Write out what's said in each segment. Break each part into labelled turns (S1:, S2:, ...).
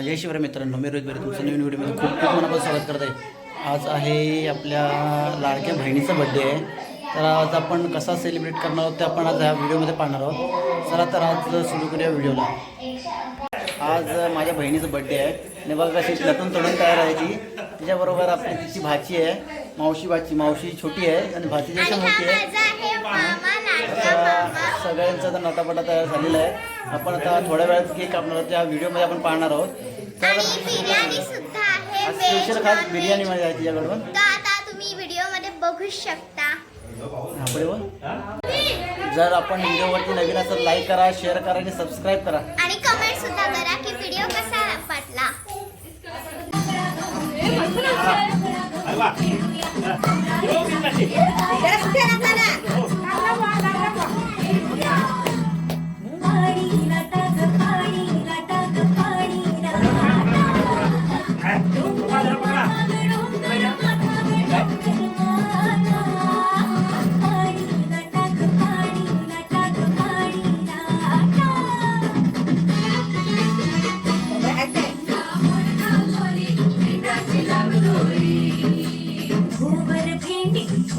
S1: जय शिवराय मित्रांनो मी रोहित बेरे तुमचं नवीन व्हिडिओमध्ये खूप खूप मनापासून स्वागत करत आहे आज आहे आपल्या लाडक्या बहिणीचा बड्डे आहे. तर आज आपण कसा सेलिब्रेट करणार आहोत ते आपण आज ह्या व्हिडिओमध्ये पाहणार आहोत. चला तर आज सुरू करूया व्हिडिओला आज माझ्या बहिणीचा बड्डे आहे. आणि बघा कशी नटून तोडून तयार आहे ती. तिच्याबरोबर आपली तिची भाची आहे. मावशी भाची मावशी छोटी आहे आणि भाची जशी मोठी आहे. सगळ्यांचा आता नटापटा तयार झालेला आहे. आपण आता थोड्या वेळात केक कापणार आहोत त्या व्हिडिओमध्ये आपण पाहणार आहोत. तर
S2: बिर्याणी सुद्धा आहे
S1: आज स्पेशल खास. बिर्याणी मध्ये आहे तिच्याकडून.
S2: तर तुम्ही व्हिडिओमध्ये बघू शकता.
S1: पुढे बोल. जर आपण व्हिडिओवरती नवीन असेल लाईक करा शेअर करा आणि सबस्क्राईब करा.
S2: आणि कमेंट सुद्धा करा की व्हिडिओ कसा वाटला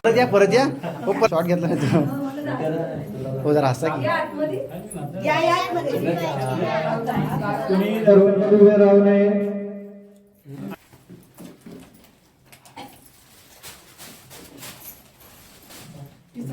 S1: परत या परत या. हो शॉर्ट घेतला नाही तू. हो जरा हसा की.
S3: तुम्ही राहू नये.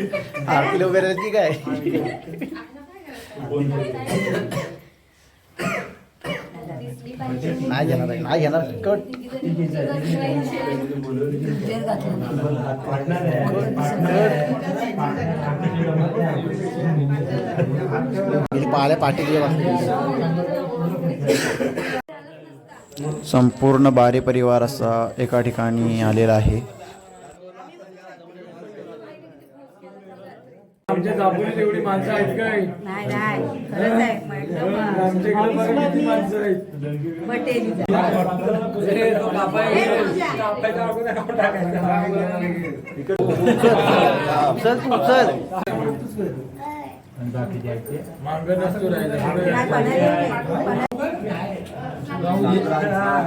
S1: आरतीला उभे राहिलेत की काय नाही घेणार आहे, नाही घेणार. कट पाल्या पाठी संपूर्ण बारे परिवार असा एका ठिकाणी आलेला आहे.
S4: आमच्या दापोलीत एवढी माणसं आहेत काय?
S5: नाही नाही. खरंच आहे. म्हटलं बा.
S4: आमच्या इकडे बघा किती माणसं आहेत.
S5: पटेल
S4: अरे, तो कापाय कापायचा अगोदर कापून टाकायचा.
S1: चल तू चल.
S4: मागं नसतो राहायचा.
S5: नाही, बनायला नाही.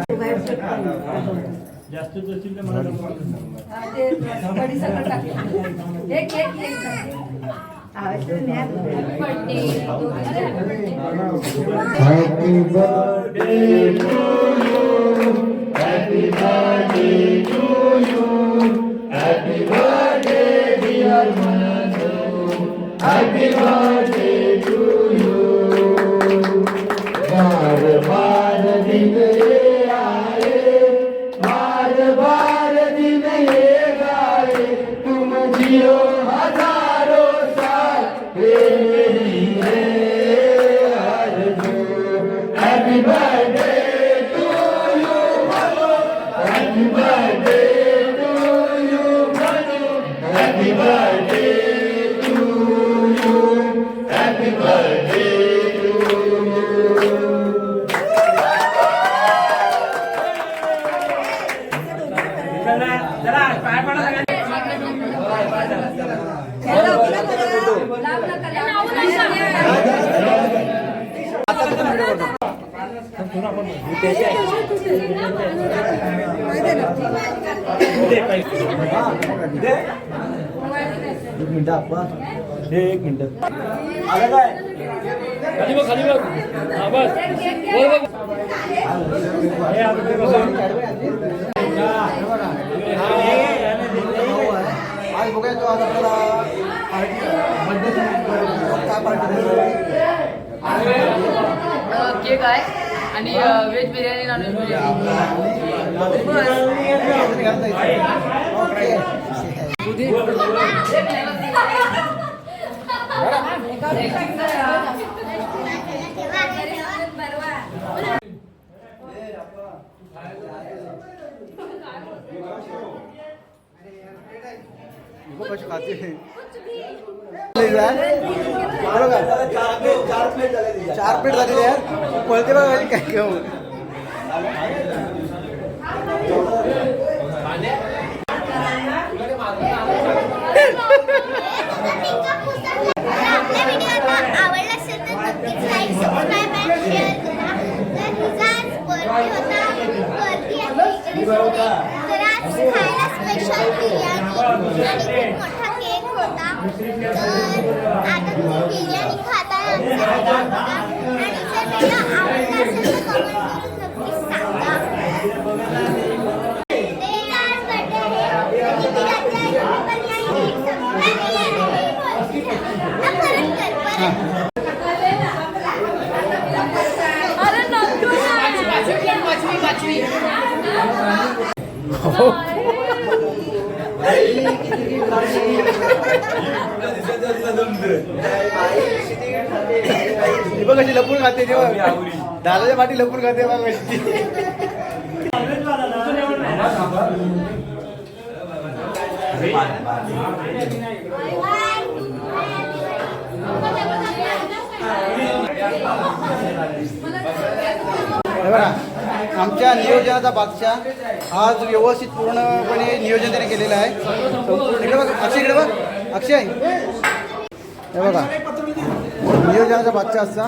S5: ते कढी सगळं टाक. एक एक एक आवाज तर नाही. आला.
S3: हॅपी बर्थडे टू यू तुम जियो हजारों साल
S1: एक मिनिट. आपण हे एक मिनिट
S4: खाली बघ खाली बघ हा, बस वर बघ हे आपले बसून.
S1: आज बघूया तो आज आपल्याला पार्टी बर्थडे काय पार्टी
S6: केक आहे आणि व्हेज बिर्याणी नॉनव्हेज
S1: कशी खाते चार प्लेट झालेली आहे पळते बघा काय घेऊन
S5: आपल्या व्हिडिओ आवडला असेल तर नक्कीच लाईक सबस्क्राईब आणि शेअर करा तर हिचा आज बर्थडे होता वरती आहे इकडे सगळे. तर आज खायला स्पेशल बिर्याणी आणि खूप मोठा केक होता तर आता तुम्ही बिर्याणी खाताय आमचा व्हिडिओ बघा आणि जर व्हिडिओ आवडला असेल तर कमेंट करून नक्कीच सांगा ते आज birthday आहे. आणि ती रात्री आई पण नाही केक संपला नाही आणि मी बोलते. हा, परत कर, परत.
S1: ती बघ कशी लपून खाते तेव्हा दादाच्या पाठी लपून खाते बघ कशी. बघा आमच्या नियोजनाचा बादशाह आज व्यवस्थित पूर्णपणे नियोजन त्याने केलेलं आहे. इकडे बघ अक्षय इकडे बघ. अक्षय. हे बघा नियोजनाचा बादशाह असता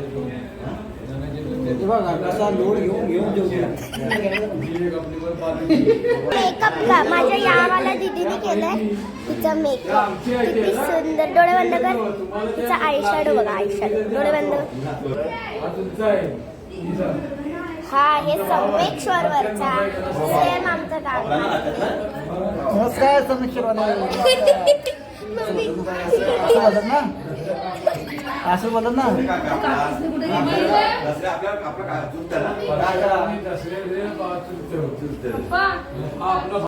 S1: हे बघा कसा लोड घेऊन घेऊन जेवतो
S5: मेकअप का माझ्या यावाला दीदीने केलंय तिचा मेकअप किती सुंदर डोळे बंद कर तिचा आय शॅडो बघा आय शॅडो डोळे बंद कर.
S4: हा.
S5: हा आहे संमेश्वरवरचा सेम आमचा गाव
S1: नमस्कार
S5: मम्मी
S1: असं बोलत ना.
S4: आपलं